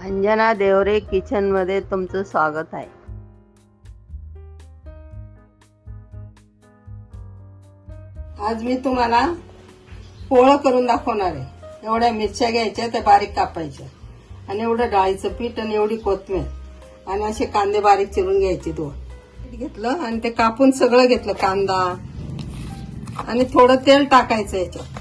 अंजना देवरे किचनमध्ये तुमचं स्वागत आहे. आज मी तुम्हाला पोळं करून दाखवणार आहे. एवढ्या मिरच्या घ्यायच्या त्या बारीक कापायच्या. आणि एवढं डाळीचं पीठ आणि एवढी कोथमीर. आणि असे कांदे बारीक चिरून घ्यायचे दोन. पीठ घेतलं आणि ते कापून सगळं घेतलं कांदा. आणि थोडं तेल टाकायचं याच्यात.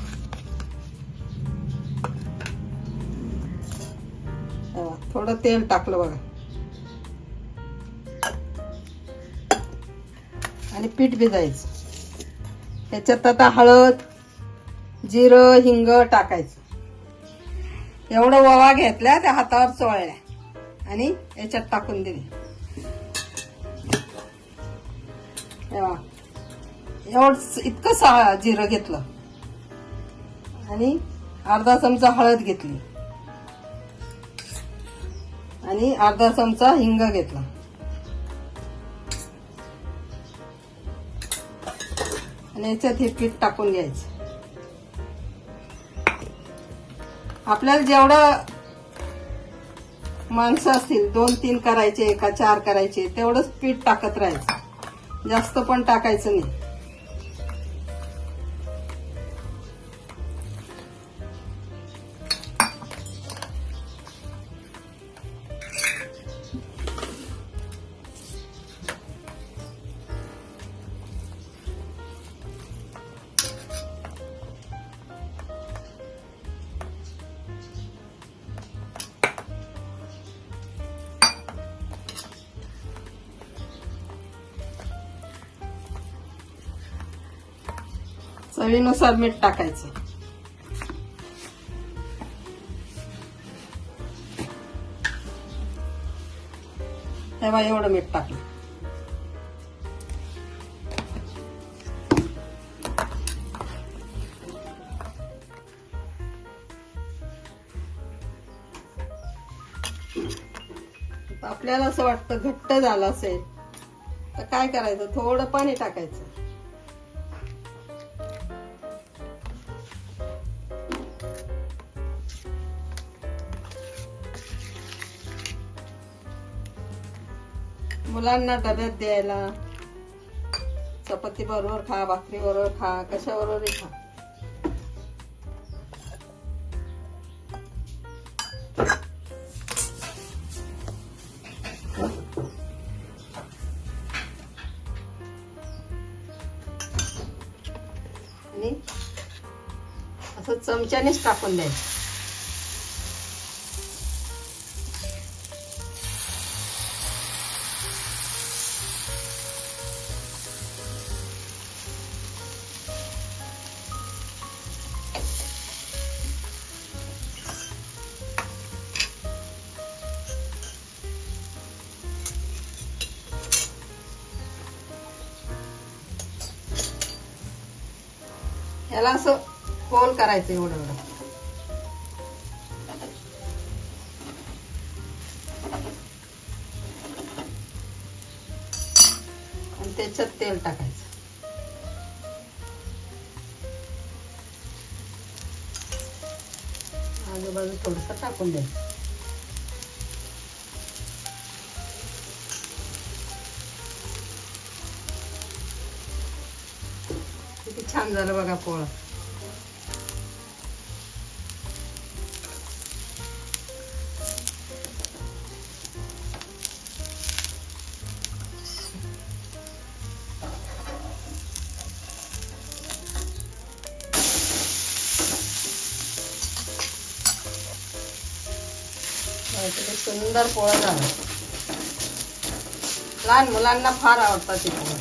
थोडं तेल टाकलं बघा. आणि पीठ भिजायचं. त्याच्यात आता हळद जिरं हिंग टाकायचं. एवढं ओवा घेतल्या त्या हातावर चोळल्या. आणि याच्यात टाकून दिली. तेव्हा एवढं इतकं सा जिरं घेतलं. आणि अर्धा चमचा हळद घेतली. आणि अर्धा चमचा हिंग घेतला. आणि याच्यात हे पीठ टाकून घ्यायचं. आपल्याला जेवढं माणसं असतील दोन तीन करायचे का चार करायचे तेवढंच पीठ टाकत राहायचं. जास्त पण टाकायचं नाही. चवीनुसार मीठ टाकायचं. तेव्हा एवढं मीठ टाकलं. आपल्याला असं वाटतं घट्ट झालं असेल तर काय करायचं? थोडं पाणी टाकायचं. मुलांना डब्यात द्यायला. चपाती बरोबर खा भाकरी बरोबर खा कशा बरोबर खा. आणि असं चमच्यानेच टाकून द्यायचं. याला असं गोल करायचं एवढं एवढं. आणि त्याच्यात तेल टाकायचं. आजूबाजू थोडस टाकून द्यायचं. छान झालं बघा पोळ. सुंदर पोळा झाला. लहान मुलांना फार आवडतात ते पोळा.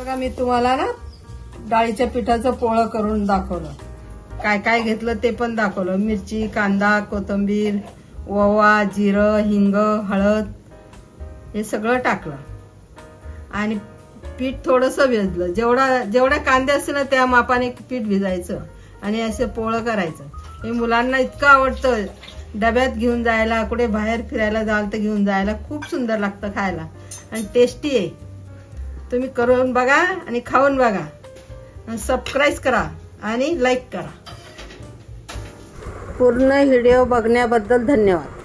बघा मी तुम्हाला ना डाळीच्या पिठाचं पोळं करून दाखवलं. काय काय घेतलं ते पण दाखवलं. मिरची कांदा कोथिंबीर ओवा जिरं हिंग हळद हे सगळं टाकलं. आणि पीठ थोडंसं भिजलं. जेवढा जेवढ्या कांदे असतील ना त्या मापाने पीठ भिजायचं आणि असं पोळं करायचं. हे मुलांना इतकं आवडतं. डब्यात घेऊन जायला कुठे बाहेर फिरायला जाल तर घेऊन जायला खूप सुंदर लागतं खायला. आणि टेस्टी आहे. तुम्ही करून बघा आणि खाऊन बघा. सबस्क्राईब करा आणि लाईक करा. पूर्ण व्हिडिओ बघण्याबद्दल धन्यवाद.